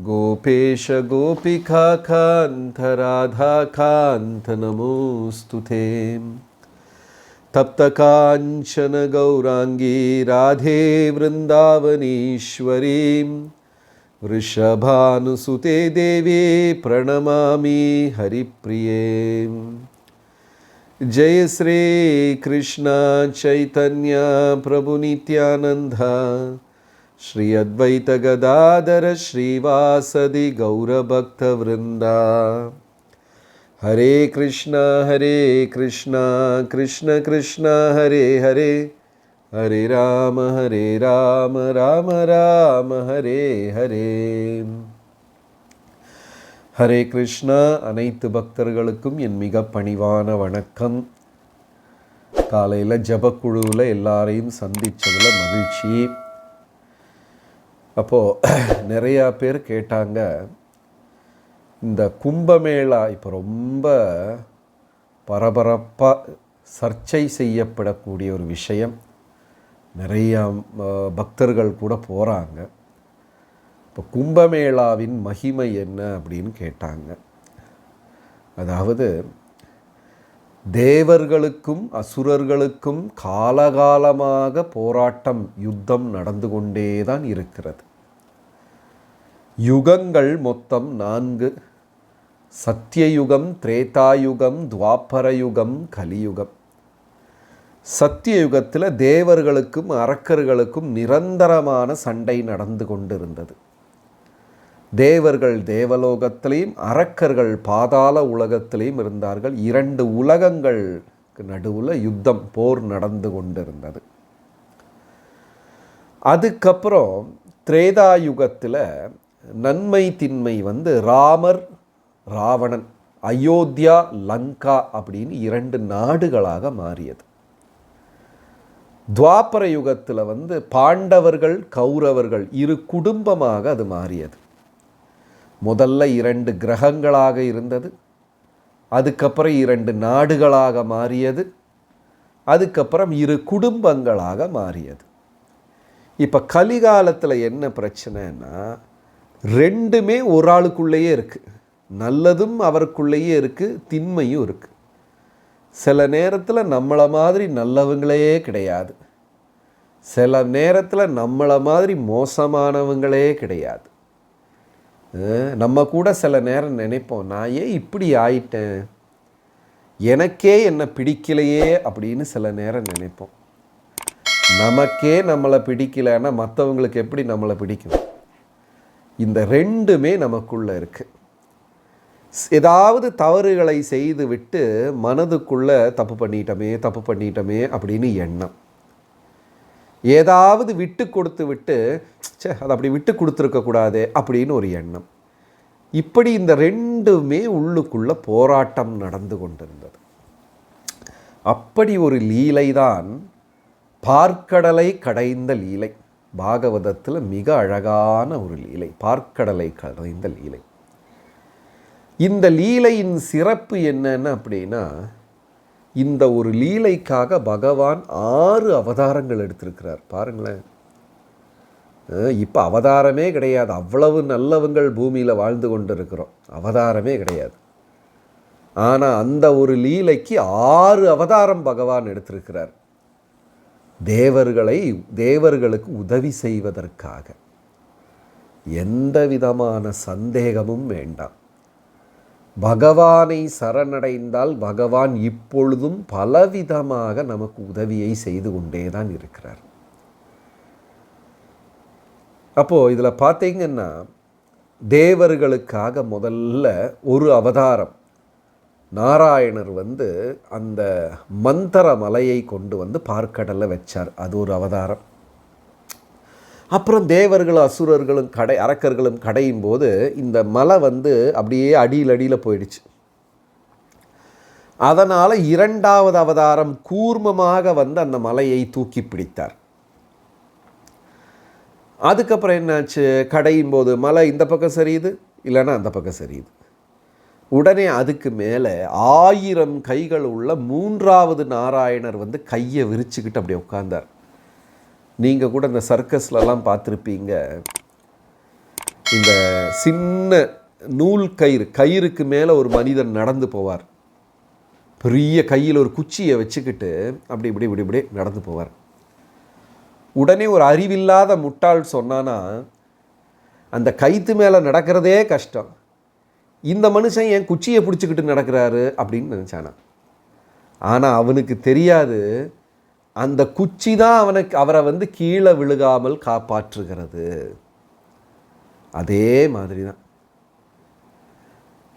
गोपेश गोपिका खान्थ राधा गोपिकान्त नमोऽस्तु ते। तप्तकाञ्चन गौराङ्गी राधे वृन्दावनीश्वरीं। वृषभानुसुते देवे प्रणमामि हरिप्रिये। जय श्री कृष्ण चैतन्य प्रभुनित्यानन्द श्री अद्वैतगदाधर श्रीवासदि गौरभक्तवृन्दा हरे कृष्ण हरे कृष्ण कृष्ण कृष्ण हरे हरे हरे राम हरे राम राम राम हरे हरे ஹரே கிருஷ்ணா அனைத்து பக்தர்களுக்கும் என் மிக பணிவான வணக்கம் காலையில் ஜபக்குழுவில் எல்லாரையும் சந்தித்ததில் மகிழ்ச்சி அப்போது நிறையா பேர் கேட்டாங்க இந்த கும்பமேளா இப்போ ரொம்ப பரபரப்பாக சர்ச்சை செய்யப்படக்கூடிய ஒரு விஷயம். நிறையா பக்தர்கள் கூட போகிறாங்க இப்போ கும்பமேளாவின் மகிமை என்ன அப்படின்னு கேட்டாங்க. அதாவது தேவர்களுக்கும் அசுரர்களுக்கும் காலகாலமாக போராட்டம் யுத்தம் நடந்து கொண்டே தான் இருக்கிறது. யுகங்கள் மொத்தம் நான்கு. சத்தியயுகம் திரேதாயுகம் துவாபரயுகம் கலியுகம். சத்தியயுகத்தில் தேவர்களுக்கும் அரக்கர்களுக்கும் நிரந்தரமான சண்டை நடந்து கொண்டிருந்தது. தேவர்கள் தேவலோகத்திலையும் அரக்கர்கள் பாதாள உலகத்திலையும் இருந்தார்கள். இரண்டு உலகங்களுக்கு நடுவில் யுத்தம் போர் நடந்து கொண்டிருந்தது. அதுக்கப்புறம் திரேதாயுகத்தில் நன்மை திண்மை வந்து ராமர் ராவணன் அயோத்தியா லங்கா அப்படின்னு இரண்டு நாடுகளாக மாறியது. துவாபர யுகத்தில் வந்து பாண்டவர்கள் கௌரவர்கள் இரு குடும்பமாக அது மாறியது. முதல்ல இரண்டு கிரகங்களாக இருந்தது. அதுக்கப்புறம் இரண்டு நாடுகளாக மாறியது. அதுக்கப்புறம் இரு குடும்பங்களாக மாறியது. இப்போ கலிகாலத்தில் என்ன பிரச்சனைன்னா ரெண்டுமே ஒரு ஆளுக்குள்ளேயே இருக்குது நல்லதும் அவருக்குள்ளேயே இருக்குது திண்மையும் இருக்குது சில நேரத்தில் நம்மளை மாதிரி நல்லவங்களே கிடையாது. சில நேரத்தில் நம்மளை மாதிரி மோசமானவங்களே கிடையாது. நம்ம கூட சில நேரம் நினைப்போம் நான் ஏன் இப்படி ஆயிட்டேன்? எனக்கே என்னை பிடிக்கலையே அப்படின்னு சில நேரம் நினைப்போம். நமக்கே நம்மளை பிடிக்கலைன்னா மற்றவங்களுக்கு எப்படி நம்மளை பிடிக்கும்? இந்த ரெண்டுமே நமக்குள்ளே இருக்குது ஏதாவது தவறுகளை செய்து விட்டு தப்பு பண்ணிட்டோமே தப்பு பண்ணிட்டோமே அப்படின்னு எண்ணம். ஏதாவது விட்டு கொடுத்து விட்டு சே அதை அப்படி விட்டு கொடுத்துருக்கக்கூடாது அப்படின்னு ஒரு எண்ணம். இப்படி இந்த ரெண்டுமே உள்ளுக்குள்ள போராட்டம் நடந்து கொண்டிருந்தது. அப்படி ஒரு லீலைதான் பார்க்கடலை கடைந்த லீலை. பாகவதத்தில் மிக அழகான ஒரு லீலை பார்க்கடலை கடைந்த லீலை. இந்த லீலையின் சிறப்பு என்னென்ன அப்படின்னா இந்த ஒரு லீலைக்காக பகவான் ஆறு அவதாரங்கள் எடுத்திருக்கிறார். பாருங்களேன். இப்போ அவதாரமே கிடையாது. அவ்வளவு நல்லவங்கள் பூமியில் வாழ்ந்து கொண்டு இருக்கிறோம் அவதாரமே கிடையாது. ஆனால் அந்த ஒரு லீலைக்கு ஆறு அவதாரம் பகவான் எடுத்திருக்கிறார். தேவர்களை தேவர்களுக்கு உதவி செய்வதற்காக. எந்த விதமான சந்தேகமும் வேண்டாம். பகவானை சரணடைந்தால் பகவான் இப்பொழுதும் பலவிதமாக நமக்கு உதவியை செய்து கொண்டே தான் இருக்கிறார். அப்போது இதில் பார்த்தீங்கன்னா தேவர்களுக்காக முதல்ல ஒரு அவதாரம். நாராயணர் வந்து அந்த மந்தர மலையை கொண்டு வந்து பார்க்கடலில் வச்சார். அது ஒரு அவதாரம். அப்புறம் தேவர்களும் அசுரர்களும் கடை அரக்கர்களும் கடையும் போது இந்த மலை வந்து அப்படியே அடியில் அடியில் போயிடுச்சு. அதனால் இரண்டாவது அவதாரம் கூர்மமாக வந்து அந்த மலையை தூக்கி பிடித்தார். அதுக்கப்புறம் என்னாச்சு? கடையும் போது மலை இந்த பக்கம் சரியுது இல்லைன்னா அந்த பக்கம் சரியுது. உடனே அதுக்கு மேலே ஆயிரம் கைகள் உள்ள மூன்றாவது நாராயணர் வந்து கையை விரிச்சுக்கிட்டு அப்படியே உட்கார்ந்தார். நீங்கள் கூட இந்த சர்க்கஸ்லலாம் பார்த்துருப்பீங்க. இந்த சின்ன நூல் கயிறு கயிறுக்கு மேலே ஒரு மனிதன் நடந்து போவார். பெரிய கையில் ஒரு குச்சியை வச்சுக்கிட்டு அப்படி இப்படி இப்படி இப்படி நடந்து போவார். உடனே ஒரு அறிவில்லாத முட்டாள் சொன்னான்னா அந்த கைத்து மேலே நடக்கிறதே கஷ்டம். இந்த மனுஷன் என் குச்சியை பிடிச்சிக்கிட்டு நடக்கிறாரு அப்படின்னு நினச்சானா. ஆனால் அவனுக்கு தெரியாது அந்த குச்சி தான் அவனுக்கு அவரை வந்து கீழே விழுகாமல் காப்பாற்றுகிறது. அதே மாதிரி தான்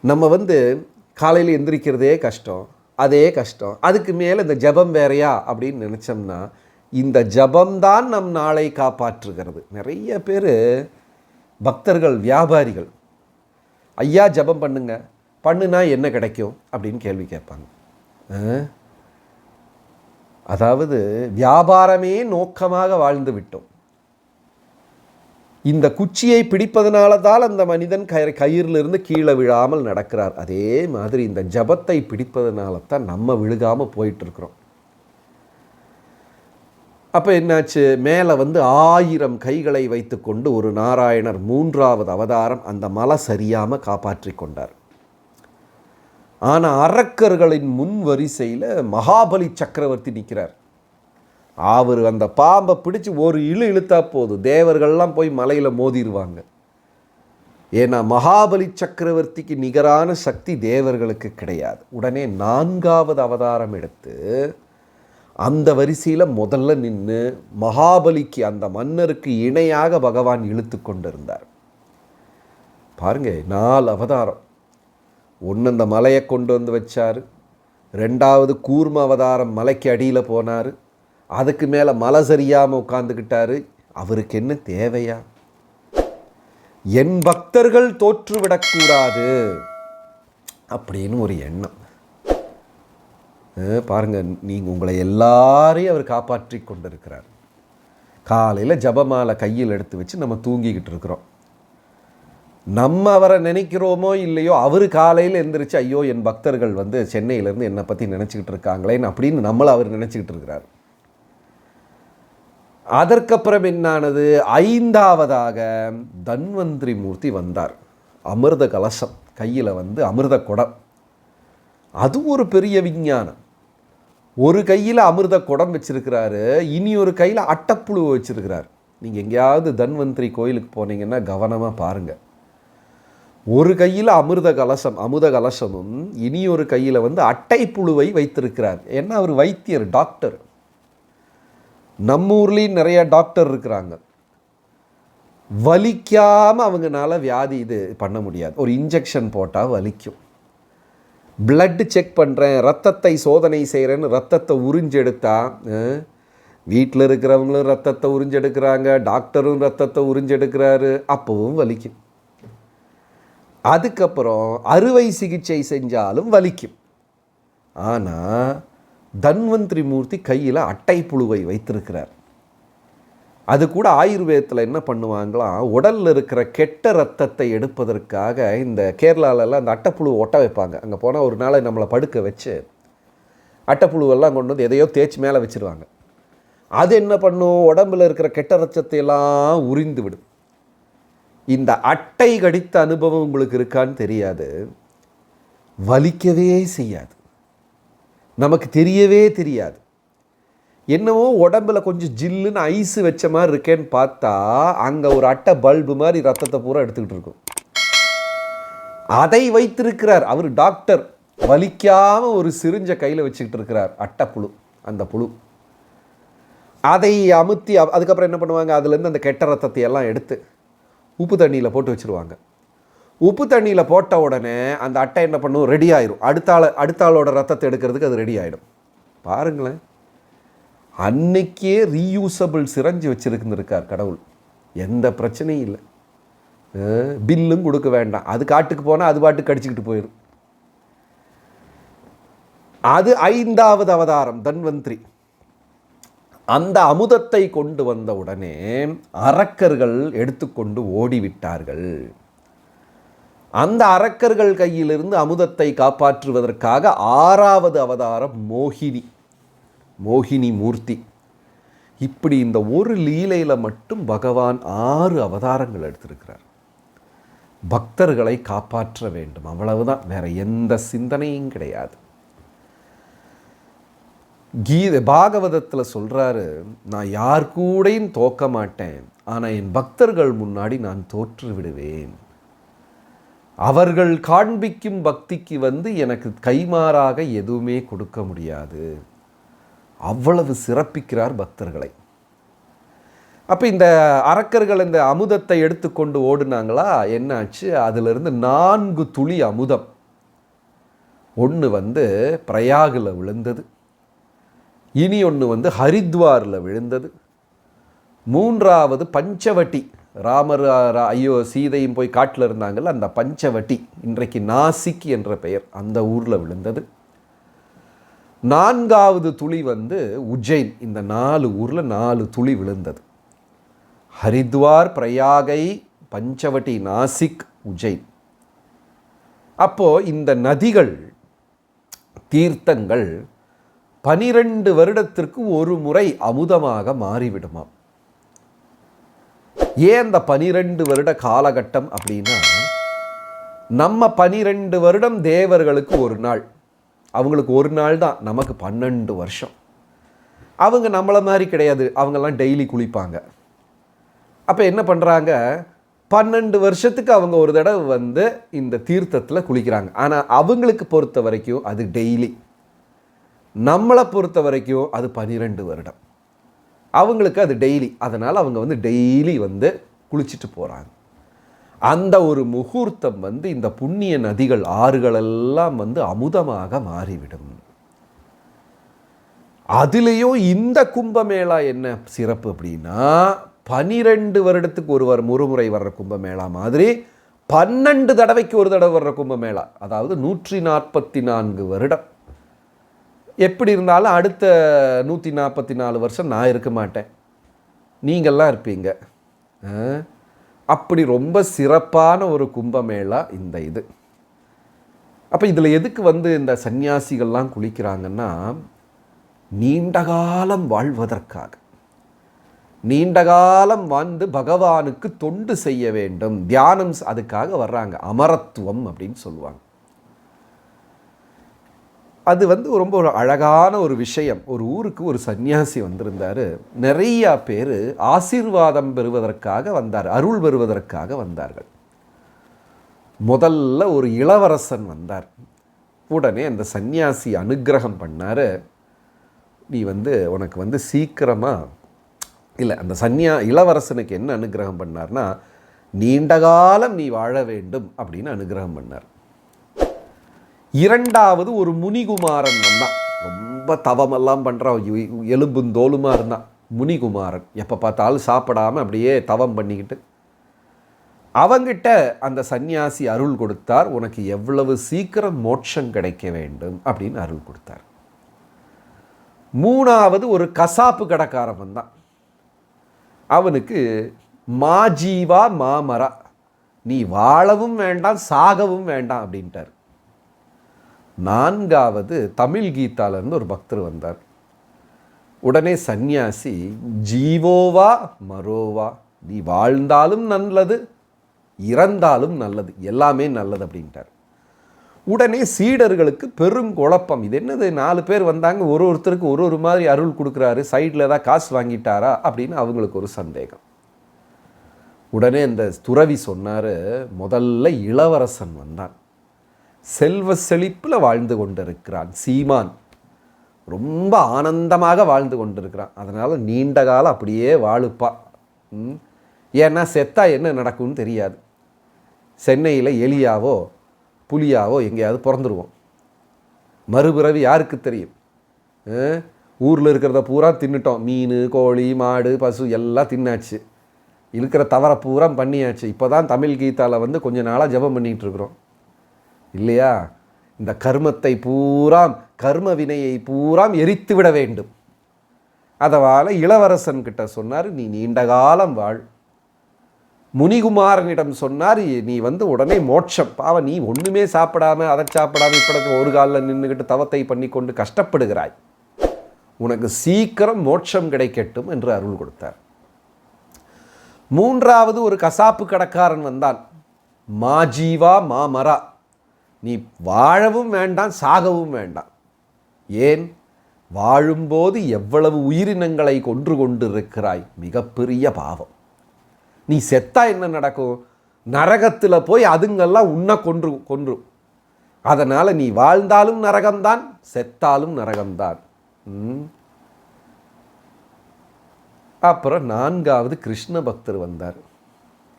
நம்ம வந்து காலையில் எந்திரிக்கிறதே கஷ்டம் அதே கஷ்டம். அதுக்கு மேலே இந்த ஜபம் வேறையா அப்படின்னு நினச்சோம்னா இந்த ஜபம்தான் நம் நாளை காப்பாற்றுகிறது. நிறைய பேர் பக்தர்கள் வியாபாரிகள் ஐயா ஜபம் பண்ணுங்க. பண்ணுனா என்ன கிடைக்கும்? அப்படின்னு கேள்வி கேட்பாங்க. ஆ? அதாவது வியாபாரமே நோக்கமாக வாழ்ந்து விட்டோம். இந்த குச்சியை பிடிப்பதனால தான் அந்த மனிதன் கயிறு கயிறிலிருந்து கீழே விழாமல் நடக்கிறார். அதே மாதிரி இந்த ஜபத்தை பிடிப்பதனால தான் நம்ம விழுகாமல் போயிட்டுருக்குறோம். அப்போ என்னாச்சு? மேலே வந்து ஆயிரம் கைகளை வைத்துக்கொண்டு ஒரு நாராயணர் மூன்றாவது அவதாரம் அந்த மலை சரியாமல் காப்பாற்றி கொண்டார். ஆனால் அரக்கர்களின் முன் வரிசையில் மகாபலி சக்கரவர்த்தி நிற்கிறார் அவர் அந்த பாம்பை பிடிச்சி ஒரு இழு இழுத்தா போதும். தேவர்கள்லாம் போய் மலையில் மோதிடுவாங்க ஏன்னா மகாபலி சக்கரவர்த்திக்கு நிகரான சக்தி தேவர்களுக்கு கிடையாது. உடனே நான்காவது அவதாரம் எடுத்து அந்த வரிசையில் முதல்ல நின்று மகாபலிக்கு அந்த மன்னருக்கு இணையாக பகவான் இழுத்து கொண்டிருந்தார். பாருங்க நாலு அவதாரம். ஒன்று அந்த மலையை கொண்டு வந்து வச்சார். ரெண்டாவது கூர்ம அவதாரம் மலைக்கு அடியில் போனார். அதுக்கு மேலே மலை சரியாமல் உட்காந்துக்கிட்டாரு அவருக்கு என்ன தேவையா? என் பக்தர்கள் தோற்றுவிடக்கூடாது அப்படின்னு ஒரு எண்ணம். அஹ் பாருங்க நீங்கள் உங்களை எல்லாரையும் அவர் காப்பாற்றி கொண்டிருக்கிறார். காலையில் ஜபமாலை கையில் எடுத்து வச்சு நம்ம தூங்கிக்கிட்டு இருக்கிறோம். நம்ம அவரை நினைக்கிறோமோ இல்லையோ அவர் காலையில் எந்திரிச்சு ஐயோ என் பக்தர்கள் வந்து சென்னையிலேருந்து என்னை பற்றி நினச்சிக்கிட்டு இருக்காங்களேன்னு அப்படின்னு நம்மளை அவர் நினச்சிக்கிட்டு இருக்கிறார். அதற்கப்புறம் என்னானது? ஐந்தாவதாக தன்வந்திரி மூர்த்தி வந்தார். அமிர்த கலசம் கையில் வந்து அமிர்த குடம். அது ஒரு பெரிய விஞ்ஞானம். ஒரு கையில் அமிர்த குடம் வச்சிருக்கிறாரு இனி ஒரு கையில் அட்டப்புழு வச்சுருக்கிறார். நீங்கள் எங்கேயாவது தன்வந்திரி கோயிலுக்கு போனீங்கன்னா கவனமாக பாருங்கள் ஒரு கையில் அமிர்த கலசம் அமுத கலசமும் இனி ஒரு கையில் வந்து அட்டை புழுவை வைத்திருக்கிறார். ஏன்னா அவர் வைத்தியர் டாக்டர். நம்ம ஊர்லேயும் நிறைய டாக்டர் இருக்கிறாங்க. வலிக்காமல் அவங்கனால வியாதி இது பண்ண முடியாது. ஒரு இன்ஜெக்ஷன் போட்டால் வலிக்கும். பிளட்டு செக் பண்ணுறேன் ரத்தத்தை சோதனை செய்கிறேன்னு ரத்தத்தை உறிஞ்செடுத்தா வீட்டில் இருக்கிறவங்களும் ரத்தத்தை உறிஞ்செடுக்கிறாங்க டாக்டரும் ரத்தத்தை உறிஞ்செடுக்கிறாரு அப்போவும் வலிக்கும். அதுக்கப்புறம் அறுவை சிகிச்சை செஞ்சாலும் வலிக்கும். ஆனால் தன்வந்திரி மூர்த்தி கையில் அட்டை புழுவை வைத்திருக்கிறார். அது கூட ஆயுர்வேதத்தில் என்ன பண்ணுவாங்களாம் உடலில் இருக்கிற கெட்ட ரத்தத்தை எடுப்பதற்காக இந்த கேரளாலெல்லாம் அந்த அட்டைப்புழு ஒட்ட வைப்பாங்க. அங்கே போனால் ஒரு நாளை நம்மளை படுக்க வச்சு அட்டைப்புழுவெல்லாம் கொண்டு வந்து எதையோ தேய்ச்சி மேலே வச்சுருவாங்க. அது என்ன பண்ணும்? உடம்புல இருக்கிற கெட்ட ரத்தத்தை எல்லாம் உறிந்து விடும். இந்த அட்டை கடித்த அனுபவம் உங்களுக்கு இருக்கான்னு தெரியாது. வலிக்கவே செய்யாது. நமக்கு தெரியவே தெரியாது. என்னவோ உடம்புல கொஞ்சம் ஜில்லுன்னு ஐஸு வச்ச மாதிரி இருக்கேன்னு பார்த்தா அங்கே ஒரு அட்டை பல்பு மாதிரி ரத்தத்தை பூரா எடுத்துக்கிட்டு இருக்கும். அதை வைத்திருக்கிறார் அவர் டாக்டர் வலிக்காமல் ஒரு சிரிஞ்ச கையில் வச்சுக்கிட்டு இருக்கிறார் அட்டைப்புழு அந்த புழு. அதை அமுத்தி அதுக்கப்புறம் என்ன பண்ணுவாங்க? அதுலேருந்து அந்த கெட்ட ரத்தத்தை எல்லாம் எடுத்து உப்பு தண்ணியில் போட்டு வச்சுருவாங்க. உப்பு தண்ணியில் போட்ட உடனே அந்த அட்டை என்ன பண்ணும்? ரெடி ஆயிரும். அடுத்த ஆள் அடுத்த ஆளோட ரத்தத்தை எடுக்கிறதுக்கு அது ரெடி ஆகிடும் பாருங்களேன். அன்னைக்கே ரீயூசபிள் சிரஞ்சு வச்சுருக்குன்னு கடவுள். எந்த பிரச்சனையும் இல்லை. பில்லும் கொடுக்க வேண்டாம். அது காட்டுக்கு போனால் அது பாட்டுக்கு கடிச்சிக்கிட்டு போயிடும் அது ஐந்தாவது அவதாரம் தன்வந்திரி. அந்த அமுதத்தை கொண்டு வந்த உடனே அரக்கர்கள் எடுத்துக்கொண்டு ஓடிவிட்டார்கள். அந்த அரக்கர்கள் கையிலிருந்து அமுதத்தை காப்பாற்றுவதற்காக ஆறாவது அவதாரம் மோகினி மோகினி மூர்த்தி. இப்படி இந்த ஒரு லீலையில் மட்டும் பகவான் ஆறு அவதாரங்கள் எடுத்திருக்கிறார். பக்தர்களை காப்பாற்ற வேண்டும் அவ்வளவுதான் வேற எந்த சிந்தனையும் கிடையாது. கீத பாகவதத்தில் சொல்கிறாரு நான் யார் கூடயும் தோக்க மாட்டேன். ஆனால் என் பக்தர்கள் முன்னாடி நான் தோற்று விடுவேன். அவர்கள் காண்பிக்கும் பக்திக்கு வந்து எனக்கு கைமாறாக எதுவுமே கொடுக்க முடியாது. அவ்வளவு சிறப்பிக்கிறார் பக்தர்களை. அப்போ இந்த அரக்கர்கள் இந்த அமுதத்தை எடுத்துக்கொண்டு ஓடுனாங்களா? என்னாச்சு? அதிலிருந்து நான்கு துளி அமுதம். ஒன்று வந்து பிரயாகில் விழுந்தது. இனி ஒன்று வந்து ஹரித்வாரில் விழுந்தது. மூன்றாவது பஞ்சவட்டி. ராமர் ரா- ஐயோ சீதையும் போய் காட்டில் இருந்தாங்கல்ல அந்த பஞ்சவட்டி. இன்றைக்கு நாசிக் என்ற பெயர் அந்த ஊரில் விழுந்தது. நான்காவது துளி வந்து உஜ்ஜைன். இந்த நாலு ஊரில் நாலு துளி விழுந்தது. ஹரித்வார் பிரயாகை பஞ்சவட்டி நாசிக் உஜ்ஜைன். அப்போது இந்த நதிகள் தீர்த்தங்கள் பனிரெண்டு வருடத்திற்கு ஒரு முறை அமுதமாக மாறிவிடுமாம். ஏன் அந்த பனிரெண்டு வருட காலகட்டம் அப்படின்னா நம்ம பனிரெண்டு வருடம் தேவர்களுக்கு ஒரு நாள். அவங்களுக்கு ஒரு நாள் தான் நமக்கு பன்னெண்டு வருஷம். அவங்க நம்மளை மாதிரி கிடையாது அவங்கெல்லாம் டெய்லி குளிப்பாங்க. அப்போ என்ன பண்ணுறாங்க பன்னெண்டு வருஷத்துக்கு அவங்க ஒரு தடவை வந்து இந்த தீர்த்தத்தில் குளிக்கிறாங்க. ஆனால் அவங்களுக்கு பொறுத்த வரைக்கும் அது டெய்லி. நம்மளை பொறுத்த வரைக்கும் அது பன்னிரெண்டு வருடம். அவங்களுக்கு அது டெய்லி அதனால் அவங்க வந்து டெய்லி வந்து குளிச்சுட்டு போகிறாங்க அந்த ஒரு முகூர்த்தம் வந்து இந்த புண்ணிய நதிகள் ஆறுகள் எல்லாம் வந்து அமுதமாக மாறிவிடும். அதுலேயும் இந்த கும்பமேளா என்ன சிறப்பு அப்படின்னா பனிரெண்டு வருடத்துக்கு ஒருவர் முறுமுறை வர்ற கும்பமேளா மாதிரி பன்னெண்டு தடவைக்கு ஒரு தடவை வர்ற கும்பமேளா. அதாவது நூற்றி நாற்பத்தி நான்கு வருடம். எப்படி இருந்தாலும் அடுத்த நூற்றி நாற்பத்தி நாலு வருஷம் நான் இருக்க மாட்டேன். நீங்கள்லாம் இருப்பீங்க. அப்படி ரொம்ப சிறப்பான ஒரு கும்பமேளா இந்த இது. அப்போ இதில் எதுக்கு வந்து இந்த சந்நியாசிகள்லாம் குளிக்கிறாங்கன்னா நீண்ட காலம் வாழ்வதற்காக. நீண்ட காலம் வந்து பகவானுக்கு தொண்டு செய்ய வேண்டும். தியானம் அதுக்காக வர்றாங்க. அமரத்துவம் அப்படின்னு சொல்லுவாங்க. அது வந்து ரொம்ப ஒரு அழகான ஒரு விஷயம். ஒரு ஊருக்கு ஒரு சன்னியாசி வந்திருந்தார். நிறையா பேர் ஆசீர்வாதம் பெறுவதற்காக வந்தார். அருள் பெறுவதற்காக வந்தார்கள். முதல்ல ஒரு இளவரசன் வந்தார். உடனே அந்த சன்னியாசி அனுக்கிரகம் பண்ணார். நீ வந்து உனக்கு வந்து சீக்கிரமாக இல்லை அந்த சன்னியா இளவரசனுக்கு என்ன அனுக்கிரகம் பண்ணார்னா நீண்ட காலம் நீ வாழ வேண்டும் அப்படின்னு அனுக்கிரகம் பண்ணார். இரண்டாவது ஒரு முனிகுமாரன் வந்தான். ரொம்ப தவமெல்லாம் பண்ணுறான் எலும்பும் தோலுமா இருந்தான். முனிகுமாரன். எப்போ பார்த்தாலும் சாப்பிடாம அப்படியே தவம் பண்ணிக்கிட்டு. அவங்கிட்ட அந்த சந்நியாசி அருள் கொடுத்தார். உனக்கு எவ்வளவு சீக்கிரம் மோட்சம் கிடைக்க வேண்டும் அப்படின்னு அருள் கொடுத்தார். மூணாவது ஒரு கசாப்பு கடைக்காரன் வந்தான். அவனுக்கு மாஜீவா மாமரா நீ வாழவும் வேண்டாம் சாகவும் வேண்டாம் அப்படின்ட்டார். நான்காவது தமிழ் கீதாலேருந்து ஒரு பக்தர் வந்தார். உடனே சந்நியாசி ஜீவோவா மரோவா நீ வாழ்ந்தாலும் நல்லது இறந்தாலும் நல்லது எல்லாமே நல்லது அப்படின்ட்டார். உடனே சீடர்களுக்கு பெரும் குழப்பம். இது என்னது? நாலு பேர் வந்தாங்க ஒரு ஒருத்தருக்கு ஒரு ஒரு மாதிரி அருள் கொடுக்குறாரு சைடில் ஏதாவது காசு வாங்கிட்டாரா? அப்படின்னு அவங்களுக்கு ஒரு சந்தேகம். உடனே அந்த துறவி சொன்னார் முதல்ல இளவரசன் வந்தான். செல்வ செழிப்பில் வாழ்ந்து கொண்டிருக்கிறான் சீமான். ரொம்ப ஆனந்தமாக வாழ்ந்து கொண்டிருக்கிறான். அதனால் நீண்ட காலம் அப்படியே வாழுப்பா. ம். ஏன்னா செத்தா என்ன நடக்கும்னு தெரியாது. சென்னையில் எலியாவோ புலியாவோ எங்கேயாவது பிறந்துருவோம். மறுபிறவி யாருக்கு தெரியும்? ஊரில் இருக்கிறத பூரா தின்னுட்டோம். மீன் கோழி மாடு பசு எல்லாம் தின்னாச்சு. இருக்கிற தவறை பூரா பண்ணியாச்சு. இப்போ தான் தமிழ் கீதாவில் வந்து கொஞ்ச நாளாக ஜெபம் பண்ணிகிட்டு இருக்கிறோம். இல்லையா? இந்த கர்மத்தை பூராம் கர்ம வினையை பூராம் எரித்து விட வேண்டும். அதவால் இளவரசன் கிட்ட சொன்னார் நீ நீண்ட காலம் வாழ். முனிகுமாரனிடம் சொன்னார் நீ வந்து உடனே மோட்சம். பாவ நீ ஒன்றுமே சாப்பிடாம அதை சாப்பிடாம இப்படி ஒரு காலில் நின்றுக்கிட்டு தவத்தை பண்ணி கொண்டு கஷ்டப்படுகிறாய். உனக்கு சீக்கிரம் மோட்சம் கிடைக்கட்டும் என்று அருள் கொடுத்தார். மூன்றாவது ஒரு கசாப்பு கடைக்காரன் வந்தான். மாஜீவா மாமரா நீ வாழவும் வேண்டாம் சாகவும் வேண்டாம். ஏன்? வாழும்போது எவ்வளவு உயிரினங்களை கொன்று கொண்டிருக்கிறாய்? மிகப்பெரிய பாவம். நீ செத்தா என்ன நடக்கும்? நரகத்தில் போய் அதுங்கெல்லாம் உன்னை கொன்று கொன்றும் அதனால் நீ வாழ்ந்தாலும் நரகம்தான் செத்தாலும் நரகம்தான். ம். அப்புறம் நான்காவது கிருஷ்ண பக்தர் வந்தார்.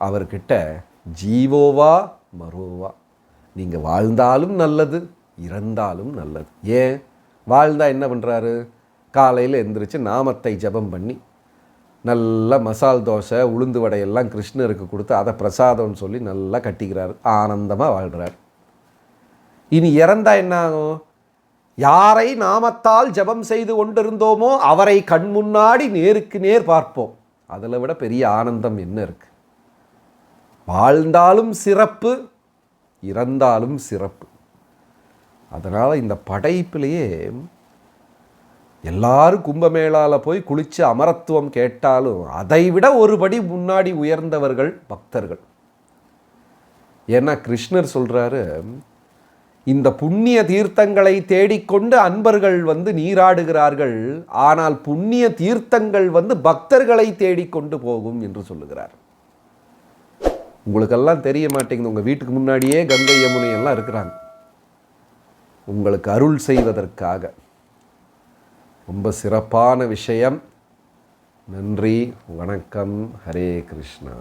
அவர்கிட்ட ஜீவோவா மரோவா? நீங்கள் வாழ்ந்தாலும் நல்லது இறந்தாலும் நல்லது. ஏன்? வாழ்ந்தால் என்ன பண்ணுறாரு காலையில் எந்திரிச்சு நாமத்தை ஜெபம் பண்ணி நல்ல மசால் தோசை உளுந்து வடையெல்லாம் கிருஷ்ணருக்கு கொடுத்து அதை பிரசாதம்னு சொல்லி நல்லா கட்டிக்கிறார். ஆனந்தமாக வாழ்கிறார் இனி இறந்தா என்ன ஆகும்? யாரை நாமத்தால் ஜெபம் செய்து கொண்டிருந்தோமோ அவரை கண் முன்னாடி நேருக்கு நேர் பார்ப்போம். அதில் விட பெரிய ஆனந்தம் என்ன இருக்குது வாழ்ந்தாலும் சிறப்பு இறந்தாலும் சிறப்பு. அதனால் இந்த படைப்பிலேயே எல்லாரும் கும்பமேளாவில் போய் குளித்து அமரத்துவம் கேட்டாலும் அதை விட ஒருபடி முன்னாடி உயர்ந்தவர்கள் பக்தர்கள். ஏன்னா கிருஷ்ணர் சொல்கிறாரு இந்த புண்ணிய தீர்த்தங்களை தேடிக்கொண்டு அன்பர்கள் வந்து நீராடுகிறார்கள் ஆனால் புண்ணிய தீர்த்தங்கள் வந்து பக்தர்களை தேடிக்கொண்டு போகும் என்று சொல்லுகிறார். உங்களுக்கெல்லாம் தெரிய மாட்டேங்குது. உங்கள் வீட்டுக்கு முன்னாடியே கங்கை யமுனை எல்லாம் இருக்கிறாங்க. உங்களுக்கு அருள் செய்வதற்காக. ரொம்ப சிறப்பான விஷயம். நன்றி வணக்கம். ஹரே கிருஷ்ணா.